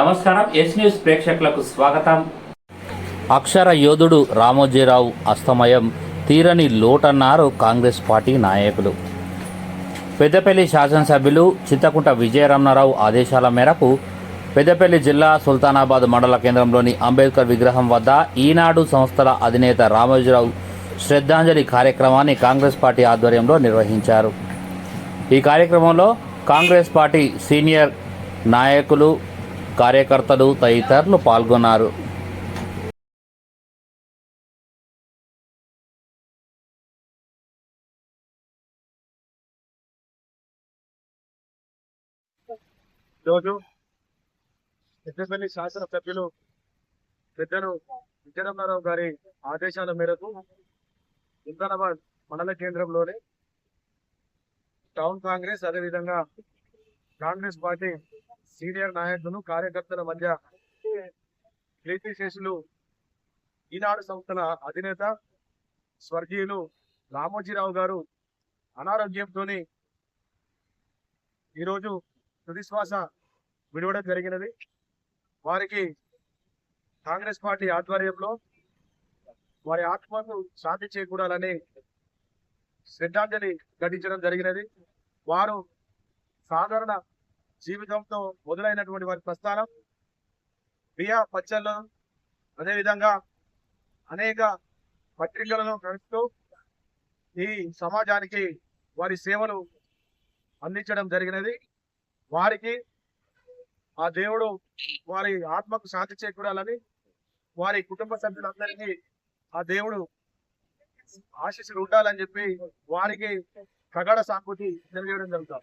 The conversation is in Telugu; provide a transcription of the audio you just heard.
నమస్కారం ఎస్ న్యూస్ ప్రేక్షకులకు స్వాగతం. అక్షర యోధుడు రామోజీరావు అస్తమయం. తీరని లోటన్నారు కాంగ్రెస్ పార్టీ నాయకులు. పెద్దపల్లి శాసనసభ్యులు చింతకుంట విజయరమణారావు ఆదేశాల మేరకు పెద్దపల్లి జిల్లా సుల్తానాబాద్ మండల కేంద్రంలోని అంబేద్కర్ విగ్రహం వద్ద ఈనాడు సంస్థల అధినేత రామోజీరావు శ్రద్ధాంజలి కార్యక్రమాన్ని కాంగ్రెస్ పార్టీ ఆధ్వర్యంలో నిర్వహించారు. ఈ కార్యక్రమంలో కాంగ్రెస్ పార్టీ సీనియర్ నాయకులు కార్యకర్తలు తదితరులు పాల్గొన్నారు. రోజు పెద్దపల్లి శాసన సభ్యులు పెద్దలు విజయరామారావు గారి ఆదేశాల మేరకు ఇంద్రాబాద్ మండల కేంద్రంలోని టౌన్ కాంగ్రెస్ అదేవిధంగా కాంగ్రెస్ పార్టీ సీనియర్ నాయకులు కార్యకర్తల మధ్య కీర్తిశేషులు ఈనాడు సంస్థల అధినేత స్వర్గీయులు రామోజీరావు గారు అనారోగ్యంతో ఈరోజు తుదిశ్వాస విడవడం జరిగినది. వారికి కాంగ్రెస్ పార్టీ ఆధ్వర్యంలో వారి ఆత్మకు శాంతి చేకూడాలని శ్రద్ధాంజలి ఘటించడం జరిగినది. వారు సాధారణ జీవితంతో మొదలైనటువంటి వారి ప్రస్థానం బియా పచ్చళ్ళు అదేవిధంగా అనేక పత్రికలను నడుస్తూ ఈ సమాజానికి వారి సేవలు అందించడం జరిగినది. వారికి ఆ దేవుడు వారి ఆత్మకు శాంతి చేకూరాలని వారి కుటుంబ సభ్యులందరికీ ఆ దేవుడు ఆశీస్సులు ఉండాలని చెప్పి వారికి ప్రగాఢ సాంకృతి తెలియడం జరుగుతాం